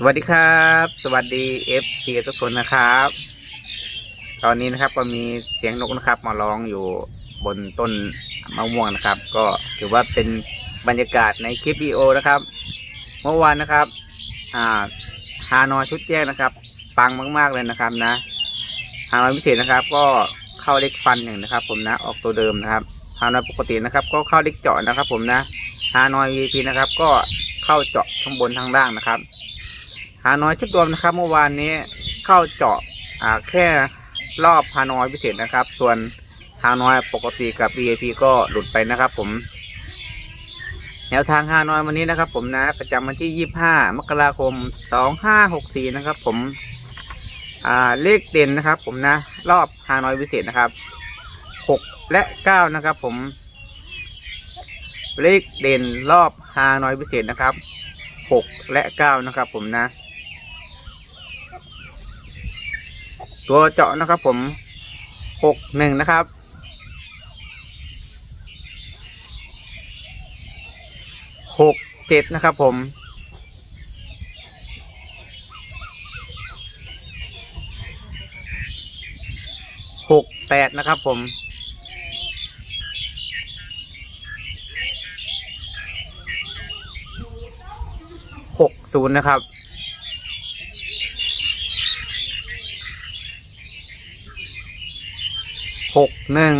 สวัสดีครับ สวัสดีเอฟซีทุกคนนะครับ ตอนนี้นะครับก็มีเสียงนกนะครับ มาร้องอยู่บนต้นมะม่วงนะครับ ก็ถือว่าเป็นบรรยากาศในคลิปวิดีโอนะครับ เมื่อวานนะครับ อ่าฮานอยชุดแยกนะครับ ปังมากๆเลยนะครับนะฮานอยพิเศษนะครับ ก็เข้าเล็กฟันหนึ่งนะครับ ผมนะออกตัวเดิมนะครับฮานอยปกตินะครับ ก็เข้าเล็กเจาะนะครับ ผมนะฮานอย VP นะครับ ก็เข้าเจาะข้างบนทางล่างนะครับาน้อยชุดรวมนะครับ เมื่อวานนี้เข้าเจาะอ่าแค่รอบฮานอยพิเศษนะครับ ส่วนฮานอยปกติกับ VIP ก็หลุดไปนะครับ ผม แนวทางฮานอยวันนี้นะครับ ผมนะ ประจำวันที่ 25 มกราคม 2564 นะครับ ผม อ่าเลขเด่นนะครับ ผมนะ รอบฮานอยพิเศษนะครับ 6 และ 9 นะครับ ผม เลขเด่นรอบฮานอยพิเศษนะครับหกและเก้านะครับ ผมนะ ตัวเจาะนะครับผมหกหนึ่งนะครับ หกเจ็ดนะครับผม หกแปดนะครับผม หกศูนย์นะครับ หกหนึ่ง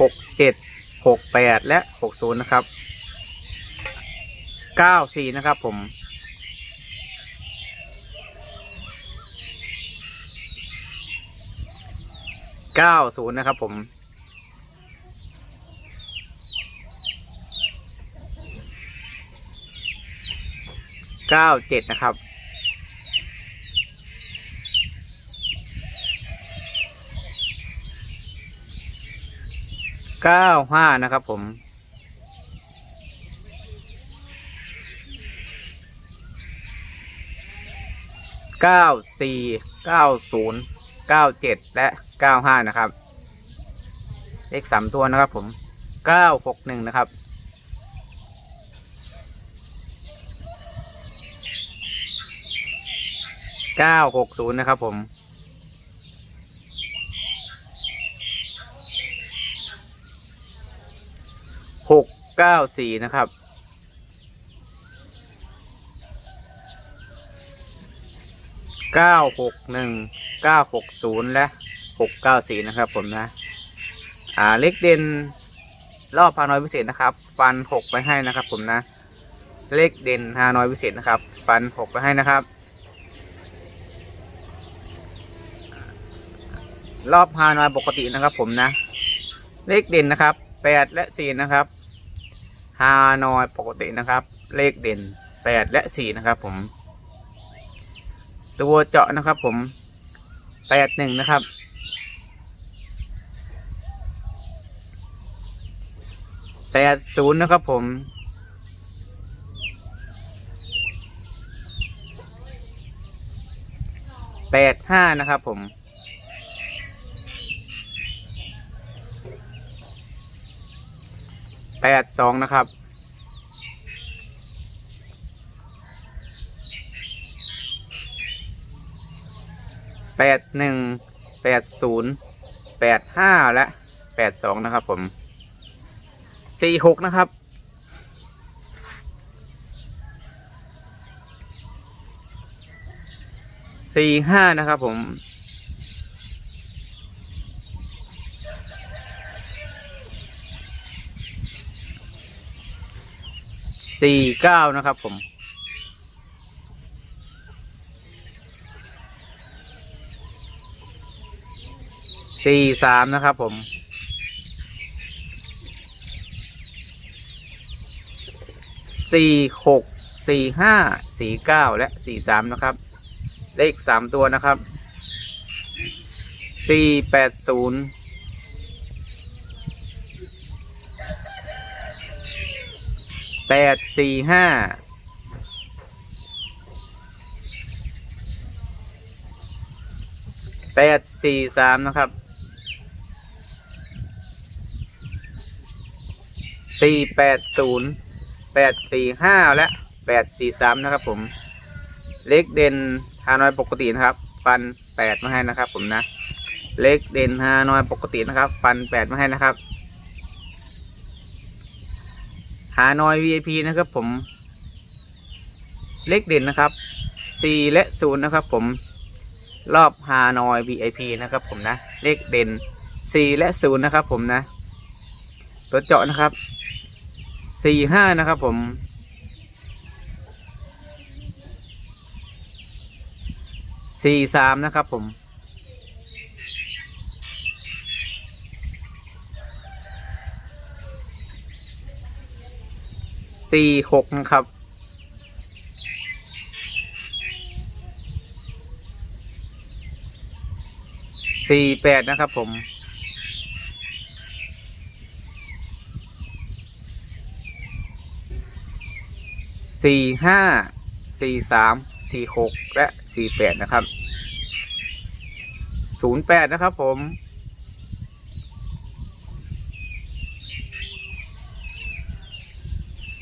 หกเจ็ดหกแปดและหกศูนย์นะครับเก้าสี่นะครับผมเก้าศูนย์นะครับผมเก้าเจ็ดนะครับ เก้าห้านะครับผม เก้าสี่เก้าศูนย์เก้าเจ็ดและเก้าห้านะครับ เลขสามตัวนะครับผมเก้าหกหนึ่งนะครับเก้าหกศูนย์นะครับผม หกเก้าสี่นะครับ เก้าหกหนึ่งเก้าหกศูนย์และหกเก้าสี่นะครับผมนะ อ่าเล็กเด่นรอบพาน้อยพิเศษนะครับ ฟันหกไปให้นะครับ ผมนะ เลขเด่นฮาน้อยพิเศษนะครับ ฟันหกไปให้นะครับ รอบฮานอยปกตินะครับ ผมนะ เลขเด่นนะครับ แปดและสี่นะครับฮานอยปกตินะครับ เลขเด่นแปดและสี่นะครับ ผม ตัวเจาะนะครับ ผมแปดหนึ่งนะครับแปดศูนย์นะครับผมแปดห้านะครับผม แปดสองนะครับ แปดหนึ่งแปดศูนย์แปดห้าและแปดสองนะครับผมสี่หกนะครับสี่ห้านะครับผม สี่เก้านะครับผม สี่สามนะครับผม สี่หก สี่ห้า สี่เก้าและสี่สามนะครับ เลขสามตัวนะครับ สี่แปดศูนย์ แปดสี่ห้าแปดสี่สามนะครับสี่แปดศูนย์แปดสี่ห้าและแปดสี่สามนะครับผมเล็กเด่นฮานอยปกตินะครับ ฟันแปดมาให้นะครับผมนะ เล็กเด่นฮานอยปกตินะครับ ฟันแปดมาให้นะครับ ฮานอย VIP นะครับผม เล็กเด่นนะครับสี่และศูนย์นะครับ ผม รอบฮานอย VIP นะครับผมนะ เลขเด่นสี่และศูนย์นะครับ ผมนะ ตัวเจาะนะครับสี่ห้านะครับ ผมสี่สามนะครับ ผม สี่หกนะครับ สี่แปดนะครับผม สี่ห้า สี่สาม สี่หก และสี่แปดนะครับ ศูนย์แปดนะครับผม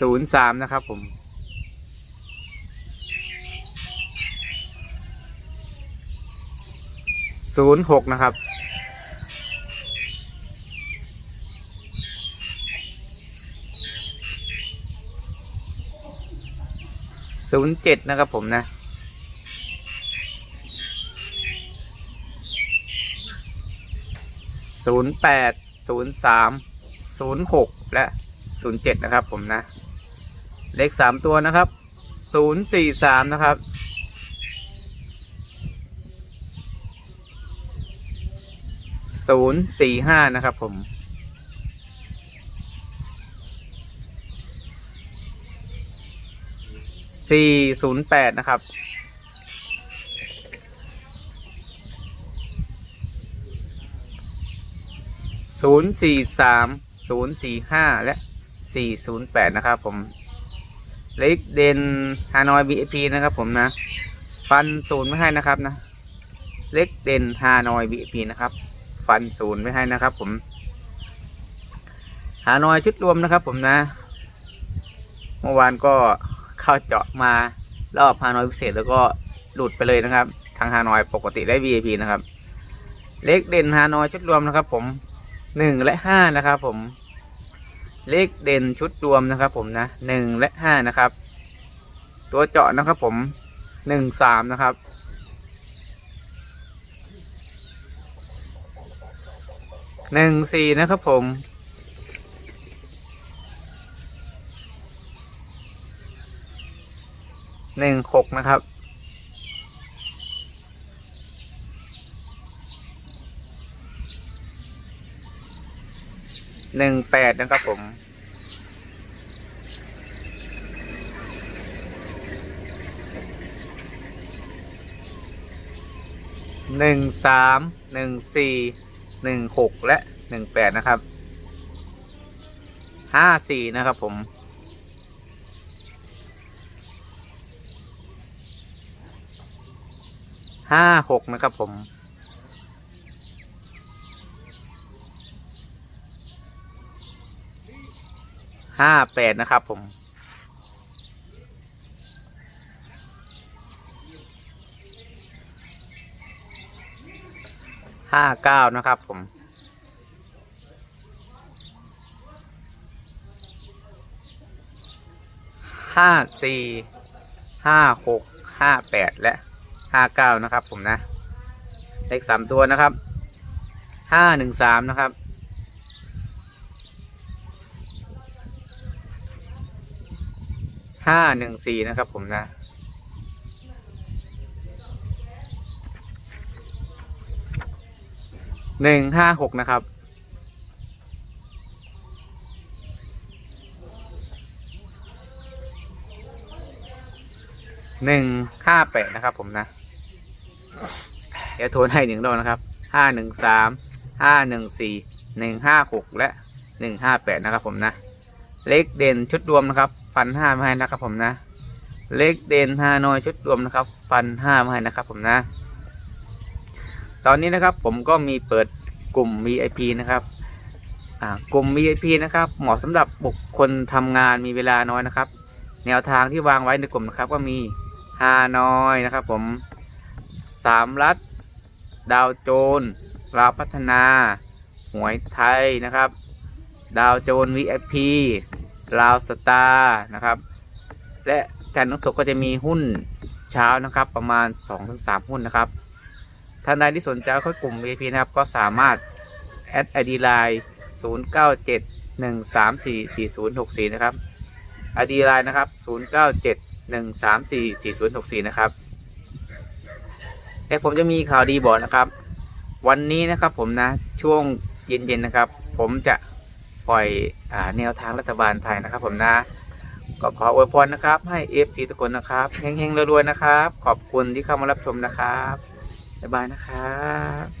ศูนย์สามนะครับผม ศูนย์หกนะครับ ศูนย์เจ็ดนะครับผมนะศูนย์แปดศูนย์สามศูนย์หกและศูนย์เจ็ดนะครับผมนะ เลขสามตัวนะครับศูนย์สี่สามนะครับ ศูนย์สี่ห้านะครับผม สี่ศูนย์แปดนะครับ ศูนย์สี่สาม ศูนย์สี่ห้าและสี่ศูนย์แปดนะครับผม เลขเดนฮานอยบีเอพีนะครับผมนะ ฟันศูนย์ไม่ให้นะครับนะ เลขเดนฮานอยบีเอพีนะครับ ฟันศูนย์ไม่ให้นะครับ ผมฮานอยชุดรวมนะครับ ผมนะ เมื่อวานก็เข้าเจาะมารอบฮานอยพิเศษแล้วก็หลุดไปเลยนะครับ ทางฮานอยปกติได้ VIP นะครับ เลขเด่นฮานอยชุดรวมนะครับ ผมหนึ่งและห้านะครับ ผม เลขเด่นชุดรวมนะครับ ผมนะหนึ่งและห้านะครับ ตัวเจาะนะครับ ผมหนึ่งสามนะครับ หนึ่งสี่นะครับผม หนึ่งหกนะครับ หนึ่งแปดนะครับผม หนึ่งสาม หนึ่งสี่ หนึ่งหกและหนึ่งแปดนะครับ ห้าสี่นะครับผมห้าหกนะครับผม ห้าแปดนะครับผม ห้าเก้านะครับผมห้าสี่ห้าหกห้าแปดและห้าเก้านะครับผมนะ เลขสามตัวนะครับห้าหนึ่งสามนะครับ ห้าหนึ่งสี่นะครับผมนะ หนึ่งห้าหกนะครับ หนึ่งห้าแปดนะครับผมนะ เดี๋ยวโทรให้หนึ่งรอบนะครับ ห้าหนึ่งสาม ห้าหนึ่งสี่ หนึ่งห้าหกและหนึ่งห้าแปดนะครับผมนะ เลขเด่นชุดรวมนะครับ ฟันห้ามาให้นะครับผมนะ เลขเด่นฮานอยชุดรวมนะครับฟันห้ามาให้นะครับผมนะ ตอนนี้นะครับผมก็มีเปิดกลุ่ม VIP นะครับกลุ่ม VIP นะครับ เหมาะสำหรับบุคคลทำงานมีเวลาน้อยนะครับ แนวทางที่วางไว้ในกลุ่มนะครับ ก็มีฮานอยนะครับ ผมสามรัฐ ดาวโจนส์ลาวพัฒนา หวยไทยนะครับ ดาวโจน VIP ลาวสตาร์นะครับ และจันทร์ถึงศุนก็จะมีหุ้นเช้านะครับ ประมาณ 2-3 หุ้นนะครับท่านใดที่สนใจเข้ากลุ่ม VIP นะครับ ก็สามารถแอด ID Line 097 134 4064 นะครับ ID Line นะครับ 097 134 4064 นะครับและผมจะมีข่าวดีบอกนะครับ วันนี้นะครับผมนะช่วงเย็นๆนะครับ ผมจะ ปล่อยอแนวทางรัฐบาลไทยนะครับ ผมนะก็ขออวยพรนะครับ ให้เอฟซีทุกคนนะครับเฮงๆรวยๆนะครับ ขอบคุณที่เข้ามารับชมนะครับบ๊ายบายนะครับ